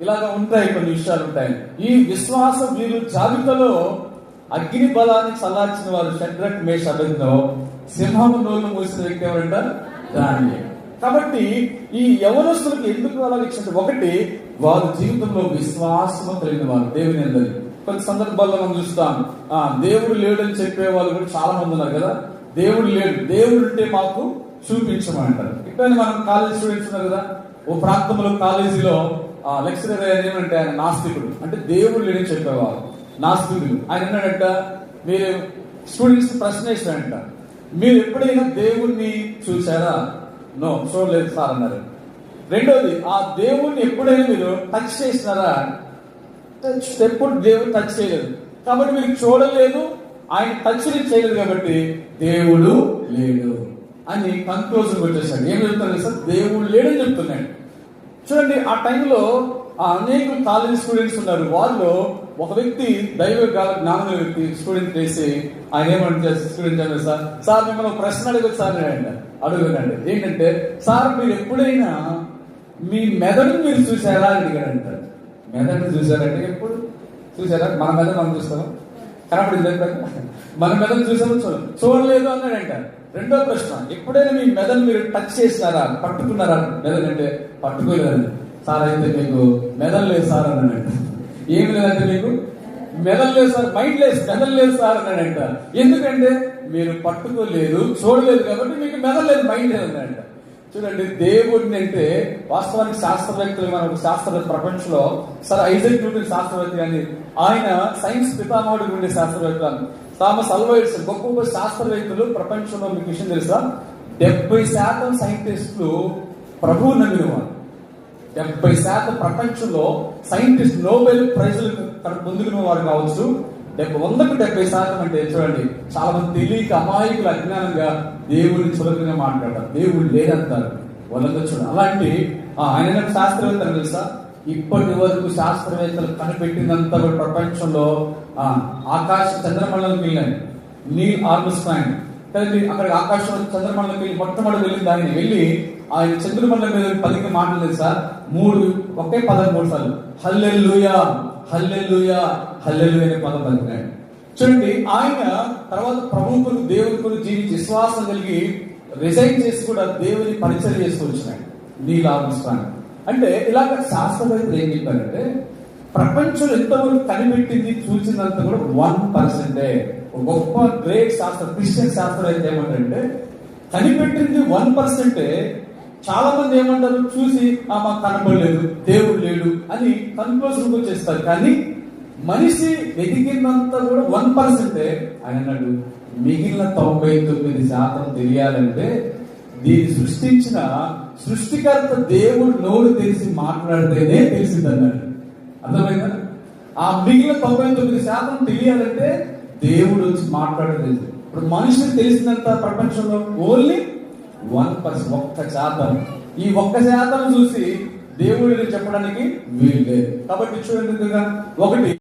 ఇలాగ ఉంటాయి కొన్ని విషయాలు ఉంటాయి. ఈ విశ్వాస వీరు జాబితాలో అగ్ని బలాన్ని చల్లార్చిన వారు షడ్రక్ మేష అభిజ్ఞో. సింహం నోళ్ళు మూసిన వ్యక్తి ఎవరంట? దాని కాబట్టి ఈ యవనస్తులకు ఎందుకు అలాగ ఇచ్చినట్టు ఒకటి వారి జీవితంలో విశ్వాసము కలిగిన వారు దేవుని అందరి. కొన్ని సందర్భాల్లో మనం చూస్తాం ఆ దేవుడు లేడని చెప్పే వాళ్ళు కూడా చాలా మంది ఉన్నారు కదా. దేవుడు లేడు. దేవుడు ఉంటే మాకు చూపించమంటారు. ఇక్కడ మనం కాలేజ్ స్టూడెంట్స్ ఉన్నారు కదా. ఓ ప్రాంతంలో కాలేజీలో లెక్చరర్ ఆయన ఏమంటే ఆయన నాస్తికుడు. అంటే దేవుడు లేని చెప్పేవారు. నాస్తికుడు. ఆయన అన్నాడంట మీరు స్టూడెంట్స్ ప్రశ్న వేసాడంట మీరు ఎప్పుడైనా దేవుణ్ణి చూసారా నో చూడలేదు సార్ అన్నారు. రెండోది ఆ దేవుణ్ణి ఎప్పుడైనా మీరు టచ్ చేసినారా? టచ్ ఎప్పుడు దేవుడు టచ్ చేయలేదు. కాబట్టి మీరు చూడలేదు. ఆయన టచ్ చేయలేదు కాబట్టి దేవుడు లేడు. అని కన్క్లూజన్ వచ్చేసాడు ఏం చెప్తాను సార్? దేవుడు లేడని చెప్తున్నాడు. చూడండి ఆ టైంలో ఆ అనేక కాలేజ్ స్టూడెంట్స్ ఉన్నారు. వాళ్ళు ఒక వ్యక్తి దైవ జ్ఞానం వ్యక్తి స్టూడెంట్ చేసి ఆయన ఏమంటే స్టూడెంట్ అన్నారు సార్. సార్ మిమ్మల్ని ప్రశ్న అడగచ్చు సార్ అండి అడుగునండి ఏంటంటే సార్ మీరు ఎప్పుడైనా మీ మెదడు మీరు చూసారా అని అంటారు మెదడు చూసారంటే ఎప్పుడు? చూసారా మన మెదడు మనం చూస్తాం కనపడింది ఎప్పుడైనా? మన మెదడు చూసాము చూడండి చూడలేదు అన్నాడంట రెండో ప్రశ్న ఎప్పుడైనా మీ మెదడు మీరు టచ్ చేసినారా? పట్టుకున్నారా? మెదడు అంటే పట్టుకోలేదండి. సార్ అయితే మీకు మెదడు లేదు సార్ అన్నాడంట ఏమి లేదంటే మీకు? మెదడు లేదు సార్ మైండ్ లేదు మెదడు లేదు సార్ అన్నాడంట ఎందుకంటే మీరు పట్టుకోలేదు చూడలేదు కాబట్టి మీకు మెదడు లేదు మైండ్ లేదు అన్నాడంట చూడండి దేవుడిని అంటే వాస్తవానికి శాస్త్రవేత్తలు మన శాస్త్రవేత్త ప్రపంచంలో సరే ఐజక్ న్యూటన్ శాస్త్రవేత్త కానీ ఆయన సైన్స్ పితామహుడు ఉండే శాస్త్రవేత్త థామస్ అల్వైడ్స్ గొప్ప గొప్ప శాస్త్రవేత్తలు ప్రపంచంలో మీకు విషయం తెలుసా? డెబ్బై శాతం సైంటిస్టులు ప్రభువు నమ్మిన వారు డెబ్బై శాతం ప్రపంచంలో సైంటిస్ట్ నోబెల్ ప్రైజులు పొందుకున్న వారు కావచ్చు. డెబ్బై వందకు డెబ్బై శాతం అంటే చూడండి? చాలా మంది తెలియక అమాయకులు అజ్ఞానంగా దేవుడిని చులకగా మాట్లాడతారు. దేవుడు లేదంటారు. వాళ్ళందరూ చూడండి. అలాంటి ఆయన నాకు శాస్త్రవేత్త తెలుసా? ఇప్పటి వరకు శాస్త్రవేత్తలు కనిపెట్టినంత ప్రపంచంలో ఆకాశ చంద్రమండలం వెళ్ళాను నీల్ ఆర్మస్ట్రాంగ్ కానీ అక్కడ ఆకాశం చంద్రమండలం వెళ్ళి మొట్టమొదటి వెళ్ళింది ఆయన వెళ్ళి ఆయన చంద్రమండలం మీద పలికి మాటలు తెలుసా మూడు ఒకే పదం మూడు సార్లు. హల్లెల్లుయా హల్లెల్లుయా హల్లెల్లుయా అనే పదం పలికినాడు. చూడండి ఆయన తర్వాత ప్రభు కొను దేవుని కొను జీవించి విశ్వాసం కలిగి రిజైన్ చేసి కూడా దేవుని పరిచయం చేసుకొచ్చినాడు నీల్ ఆర్మస్ట్రాంగ్ అంటే ఇలాగ శాస్త్రవేత్తలు ఏం చెప్పారంటే ప్రపంచం ఎంతవరకు కనిపెట్టింది చూసినంత కూడా వన్ పర్సెంటే గొప్ప గ్రేట్ శాస్త్ర క్రిస్టియన్ శాస్త్రవేత్త ఏమంటే కనిపెట్టింది వన్ పర్సెంటే చాలా మంది ఏమంటారు? చూసి ఆ మాకు కనబడలేదు. దేవుడు లేడు అని కన్క్లూజన్ వచ్చేస్తారు కానీ మనిషి వెతికినంత కూడా వన్ పర్సెంటే ఆయన అన్నాడు మిగిలిన తొంభై తొమ్మిది శాతం తెలియాలంటే దీన్ని సృష్టించిన సృష్టికర్త దేవుడు నోరు తెలిసి మాట్లాడితేనే తెలిసిందన్నాడు. అర్థమైందా? ఆ మిగిలిన తొంభై తొమ్మిది శాతం తెలియాలంటే దేవుడు వచ్చి మాట్లాడలేదు. ఇప్పుడు మనుషులు తెలిసినంత ప్రపంచంలో ఓన్లీ వన్ పర్స్ ఒక్క శాతం. ఈ ఒక్క శాతం చూసి దేవుడిని చెప్పడానికి వీలు లేదు కాబట్టి చూడండి ఒకటి.